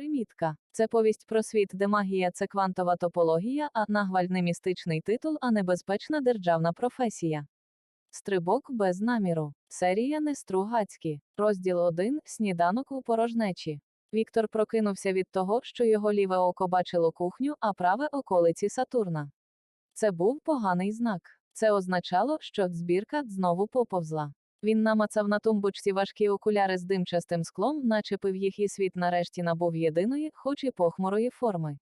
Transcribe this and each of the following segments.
Примітка. Це повість про світ, де магія це квантова топологія, а нагваль не містичний титул, а небезпечна державна професія. Стрибок без наміру. Серія Нестругацькі. Розділ 1. Сніданок у порожнечі. Віктор прокинувся від того, що його ліве око бачило кухню, а праве околиці Сатурна. Це був поганий знак. Це означало, що збірка знову поповзла. Він намацав на тумбочці важкі окуляри з димчастим склом, начепив їх і світ нарешті набув єдиної, хоч і похмурої форми.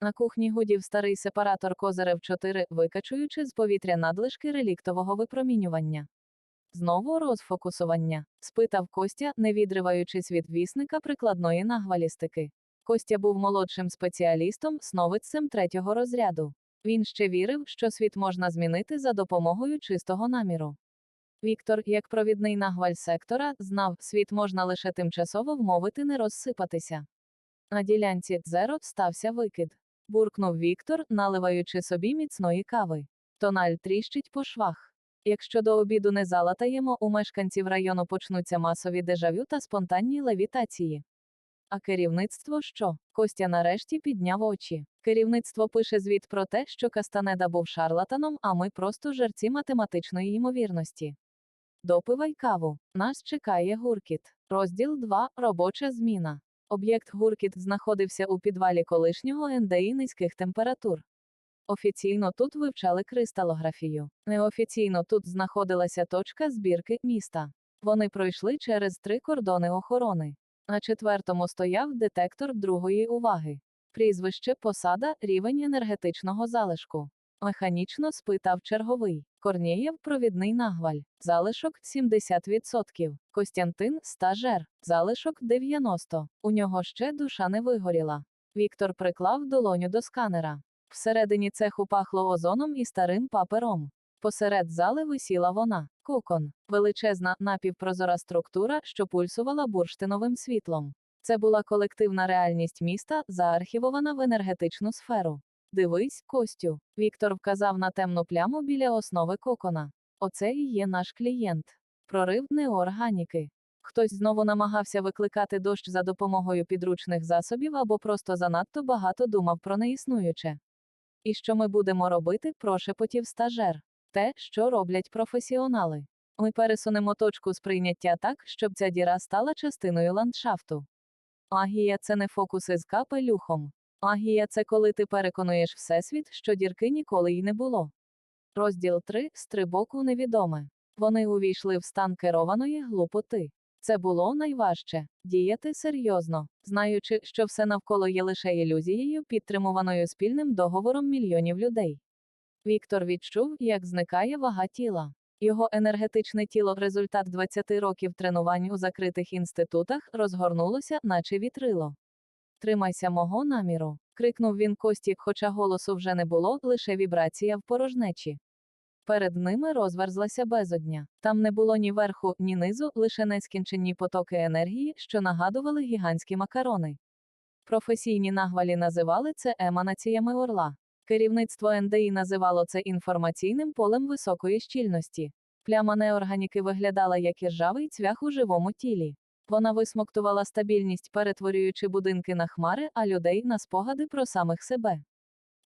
На кухні гудів старий сепаратор Козирев 4, викачуючи з повітря надлишки реліктового випромінювання. Знову розфокусування, спитав Костя, не відриваючись від вісника прикладної нагвалістики. Костя був молодшим спеціалістом, сновидцем третього розряду. Він ще вірив, що світ можна змінити за допомогою чистого наміру. Віктор, як провідний нагваль сектора, знав, світ можна лише тимчасово вмовити не розсипатися. На ділянці дзеро стався викид. Буркнув Віктор, наливаючи собі міцної кави. Тональ тріщить по швах. Якщо до обіду не залатаємо, у мешканців району почнуться масові дежавю та спонтанні левітації. А керівництво що? Костя нарешті підняв очі. Керівництво пише звіт про те, що Кастанеда був шарлатаном, а ми просто жерці математичної ймовірності. Допивай каву. Нас чекає гуркіт. Розділ 2. Робоча зміна. Об'єкт гуркіт знаходився у підвалі колишнього НДІ низьких температур. Офіційно тут вивчали кристалографію. Неофіційно тут знаходилася точка збірки міста. Вони пройшли через три кордони охорони. На четвертому стояв детектор другої уваги. Прізвище, посада, рівень енергетичного залишку. Механічно спитав черговий. Корнієв провідний нагваль. Залишок 70%. Костянтин стажер. Залишок 90%. У нього ще душа не вигоріла. Віктор приклав долоню до сканера. Всередині цеху пахло озоном і старим папером. Посеред зали висіла вона, кокон, величезна напівпрозора структура, що пульсувала бурштиновим світлом. Це була колективна реальність міста, заархівована в енергетичну сферу. Дивись, Костю. Віктор вказав на темну пляму біля основи кокона. Оце і є наш клієнт. Прорив неорганіки. Хтось знову намагався викликати дощ за допомогою підручних засобів або просто занадто багато думав про неіснуюче. І що ми будемо робити, прошепотів стажер. Те, що роблять професіонали. Ми пересунемо точку сприйняття так, щоб ця діра стала частиною ландшафту. Магія це не фокуси з капелюхом. Магія це коли ти переконуєш Всесвіт, що дірки ніколи й не було. Розділ 3. Стрибок у невідоме. Вони увійшли в стан керованої глупоти. Це було найважче діяти серйозно, знаючи, що все навколо є лише ілюзією, підтримуваною спільним договором мільйонів людей. Віктор відчув, як зникає вага тіла. Його енергетичне тіло, результат 20 років тренувань у закритих інститутах, розгорнулося, наче вітрило. Тримайся мого наміру. крикнув він Кості, хоча голосу вже не було, лише вібрація в порожнечі. Перед ними розверзлася безодня. Там не було ні верху, ні низу, лише нескінченні потоки енергії, що нагадували гігантські макарони. Професійні нагвалі називали це еманаціями орла. Керівництво НДІ називало це інформаційним полем високої щільності. Пляма неорганіки виглядала як іржавий цвях у живому тілі. Вона висмоктувала стабільність, перетворюючи будинки на хмари, а людей на спогади про самих себе.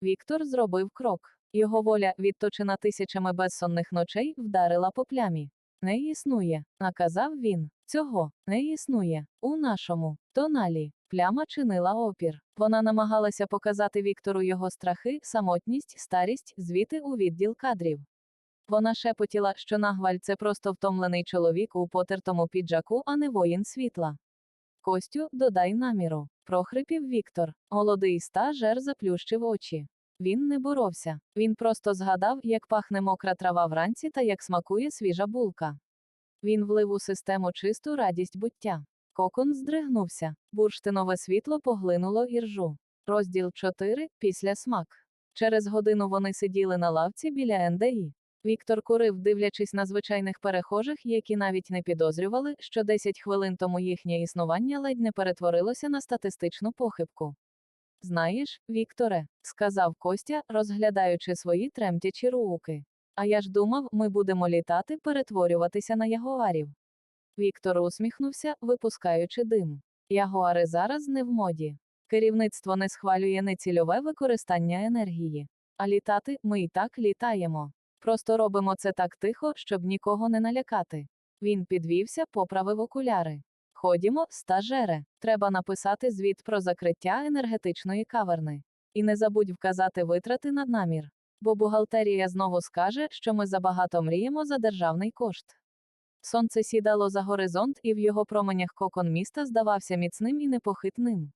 Віктор зробив крок. Його воля, відточена тисячами безсонних ночей, вдарила по плямі. Не існує, наказав він. Цього не існує. У нашому тоналі. Пляма чинила опір. Вона намагалася показати Віктору його страхи, самотність, старість, звіти у відділ кадрів. Вона шепотіла, що нагваль це просто втомлений чоловік у потертому піджаку, а не воїн світла. Костю, додай наміру. прохрипів Віктор. Молодий стажер заплющив очі. Він не боровся. Він просто згадав, як пахне мокра трава вранці та як смакує свіжа булка. Він влив у систему чисту радість буття. Кокон здригнувся. Бурштинове світло поглинуло іржу. Розділ 4. Після смак. Через годину вони сиділи на лавці біля НДІ. Віктор курив, дивлячись на звичайних перехожих, які навіть не підозрювали, що 10 хвилин тому їхнє існування ледь не перетворилося на статистичну похибку. Знаєш, Вікторе, сказав Костя, розглядаючи свої тремтячі руки. А я ж думав, ми будемо літати, перетворюватися на ягуарів. Віктор усміхнувся, випускаючи дим. Ягуари зараз не в моді. Керівництво не схвалює нецільове використання енергії. А літати ми і так літаємо. Просто робимо це так тихо, щоб нікого не налякати. Він підвівся, поправив окуляри. Ходімо, стажере, треба написати звіт про закриття енергетичної каверни. І не забудь вказати витрати на намір. Бо бухгалтерія знову скаже, що ми забагато мріємо за державний кошт. Сонце сідало за горизонт, і в його променях кокон міста здавався міцним і непохитним.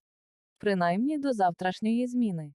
Принаймні до завтрашньої зміни.